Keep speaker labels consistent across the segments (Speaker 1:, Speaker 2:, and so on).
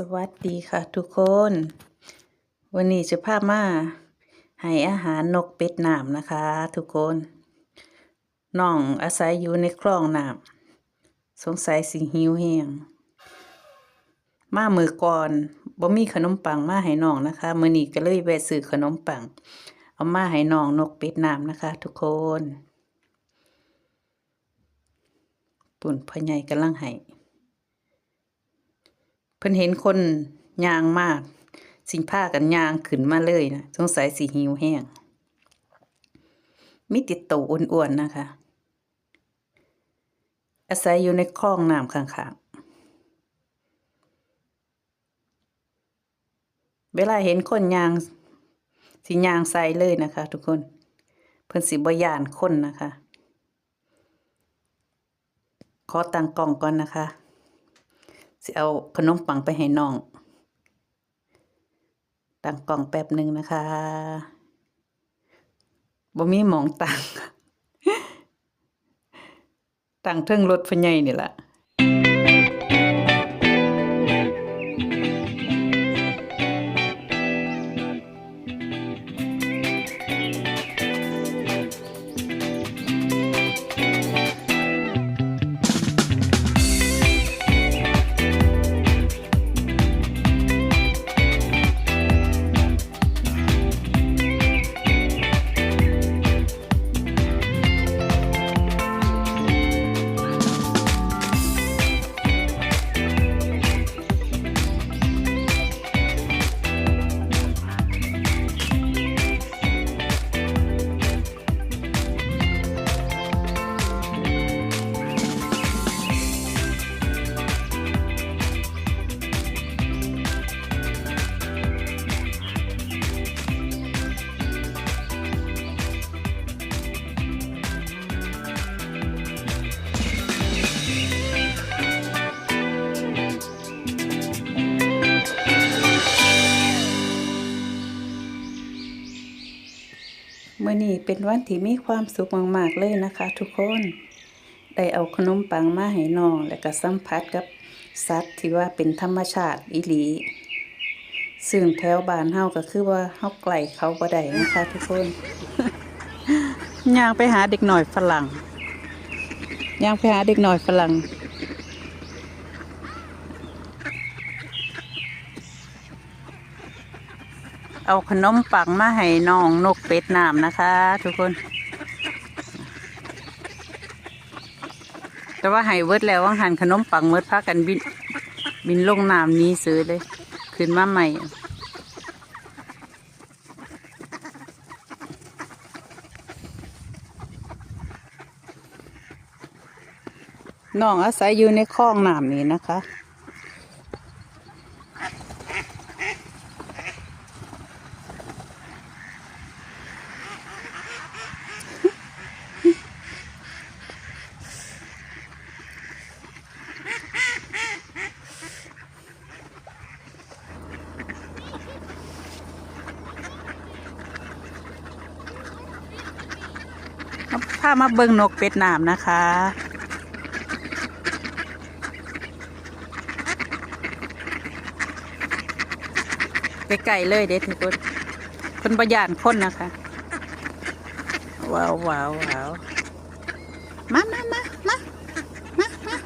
Speaker 1: สวัสดีค่ะทุกคน วันนี้จะพามาให้อาหารนกเป็ดน้ำนะคะ ทุกคนน้องอาศัยอยู่ในคลองน้ำสงสัยสิหิวแห้งมามือก่อนบ่มีขนมปังมาให้น้องนะคะมื้อนี้ก็เลยแวะซื้อขนมปัง เอามาให้น้องนกเป็ดน้ำนะคะ ทุกคน ปุ่นพ่อใหญ่กำลังให้ เพิ่นเห็นคนยางมาก สิงผ้ากันยางขึ้นมาเลยนะสงสัยสีหิวแห้งมีติดโตอ้วนๆนะคะ อาศัยอยู่ในคลองน้ำข้างๆ เวลาเห็นคนยางสิย่างใส่เลยนะคะ ทุกคน เพิ่นสิบ่ย่านคนนะคะ ขอตั้งกล้องก่อนนะคะ สิเอาขนมปังไปให้น้อง ตั้งกล่องแป๊บหนึ่งนะคะบ่มีหมองตังตังเทิงรถพญ่นี่ล่ะ เมื่อนี้เป็นวันที่มีความสุขมากๆเลยนะคะ ทุกคน ได้เอาขนมปังมาให้น้อง และก็สัมผัสกับสัตว์ที่ว่าเป็นธรรมชาติอีหลีซึ่งแถวบ้านเฮาก็คือว่าเฮาไกลเขาบ่ได้นะคะทุกคนย่างไปหาเด็กหน่อยฝรั่งย่างไปหาเด็กหน่อยฝรั่ง เอาขนมปังมาให้น้องนกเป็ดน้ำนะคะ ทุกคน แต่ว่าให้เวิร์ดแล้วว่างหันขนมปังเวิร์ดพากันบิน บินลงน้ำหนี้ซื้อเลย ขึ้นมาใหม่น้องอาศัยอยู่ในคลองน้ำนี้นะคะามาเบิ่งนกเป็ดน้ำนะคะไกลๆเลยเด็ดทุกคนคนประหยานคนนะคะ ว้าวว้าวว้าวมามามามามามา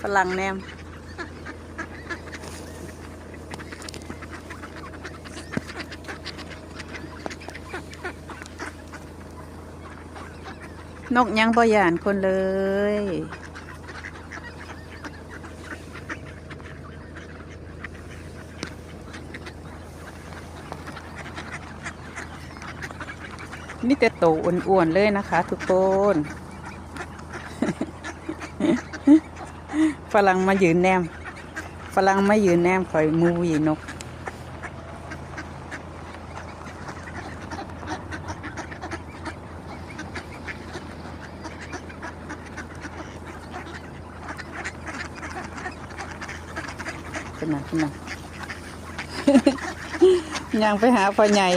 Speaker 1: ฝรั่งแนมนกยังบ่ยานคนเลยมีแต่โตอ้วนๆเลยนะคะทุกคน ฝรั่งมายืนแนมฝรั่งมายืนแนมคอยมูวีนกขึ้นมาขึ้นมาย่างไปหาพ่อใหญ่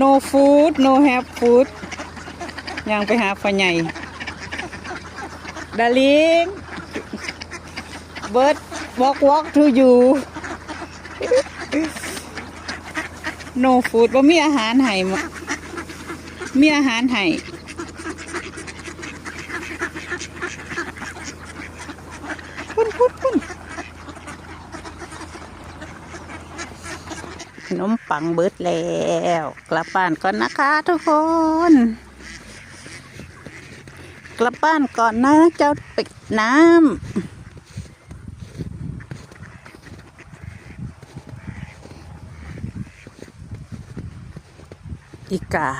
Speaker 1: no food no have food ย่างไปหาพ่อใหญ่ ดาลิง bird walk walk to you no food บ่มีอาหารให้มมีอาหารให้พุ่นพุ่นพุ่นขนมปังเบิดแล้ว กลับบ้านก่อนนะคะทุกคน กลับบ้านก่อนนะเจ้าปิดน้ำอีกา